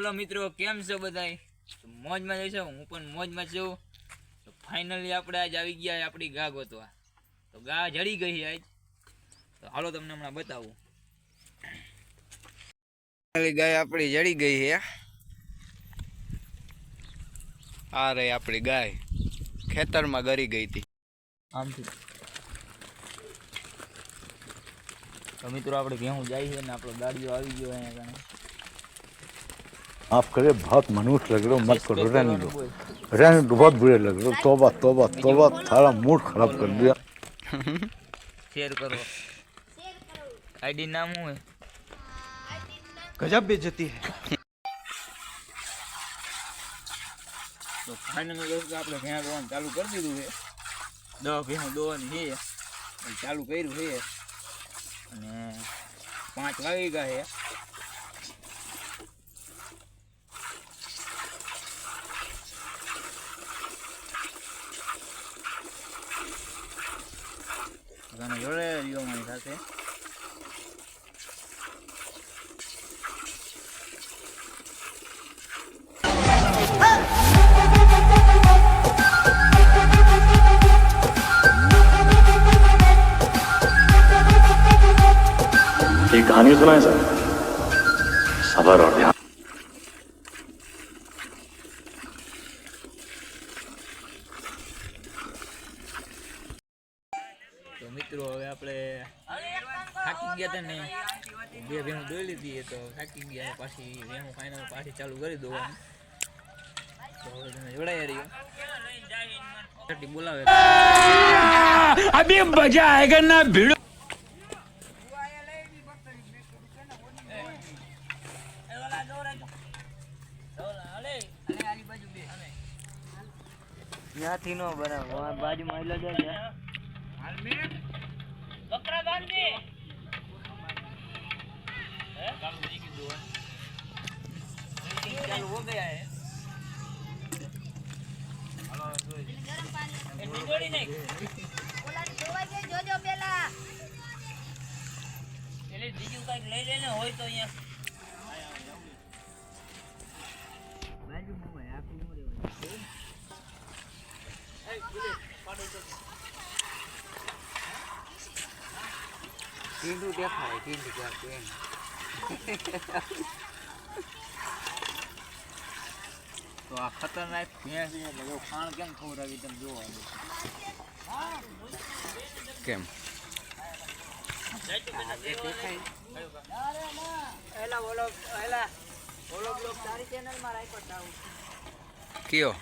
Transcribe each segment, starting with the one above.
હાલો મિત્રો કેમ છો બધાય? મોજમાં જઈશું હું પણ મોજમાં છું. તો ફાઇનલી આપણે આજ આવી ગયા આપણી ગા ગોતવા. તો ગા જડી ગઈ આજ. તો હાલો તમને હમણાં બતાવું. ગાય આપણી જડી ગઈ છે. આ રહી આપણી ગાય. ખેતરમાં ગરી ગઈ હતી. આમથી. તો મિત્રો આપણે ઘેહું જાય છે ને આપણો ગાડીઓ આવી ગયો અહીંયા કણે आप करे बहुत मनुष्य लग रहे हो मत करो रहने दो रहने दो बहुत बुरे लग रहे हो तोबा तोबा तोबा सारा मूड खराब कर दिया શેર કરો આઈડી નામ શું હે ગજબ બેજતી હે તો ફાઇનલ દોસ્તો આપણે ભેણા દોવાનું ચાલુ કરી દીધું છે દવા ભેણું દોવાની છે એ ચાલુ કર્યું છે અને પાંચ વાગી ગયા છે તને જોડે રહ્યો મારી સાથે एक कहानी सुनाए सर सबर और ध्यान મિત્રો હવે આપણે થાકી ગયા હતા ને બે ભેણું દોઈ લીધી એ તો થાકી ગયા પાછી ભેણું ફાઇનલ પાછી ચાલુ કરી દોવાનું. તો હવે તમે જોડાઈ રહ્યો. બોલાવે. અભી મજા આયેગા ના ભીડો. ત્યાંથી નો બરાબર બાજુમાં એટલે જાય બીજું કઈક લઈ લેને હોય તો અહીંયા બાજુમાં હોય આખું નો રહેવાય ટીંડું દેખાય ટીંડું ક્યાંક એમ તો આ ખતરનાક ભેંસ છે જો ખાણ કેમ ખવડાવી તમે જોવા કેમ? કયો?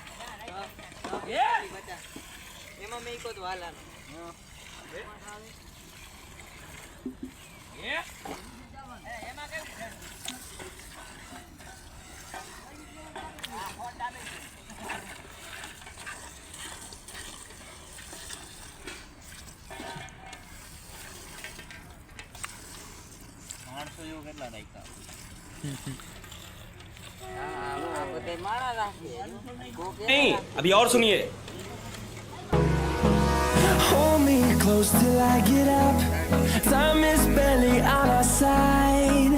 એમાં મેં કો તો વાલા માણસો જેવો કેટલા રાખ્યા આ બધે માણા રાખે नहीं अभी और सुनिए Hold me close till I get up. Time is barely on our side.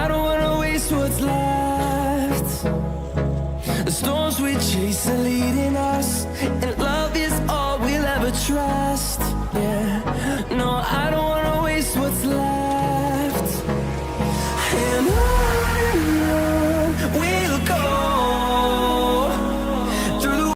I don't wanna waste what's left. The storms we chase are leading us.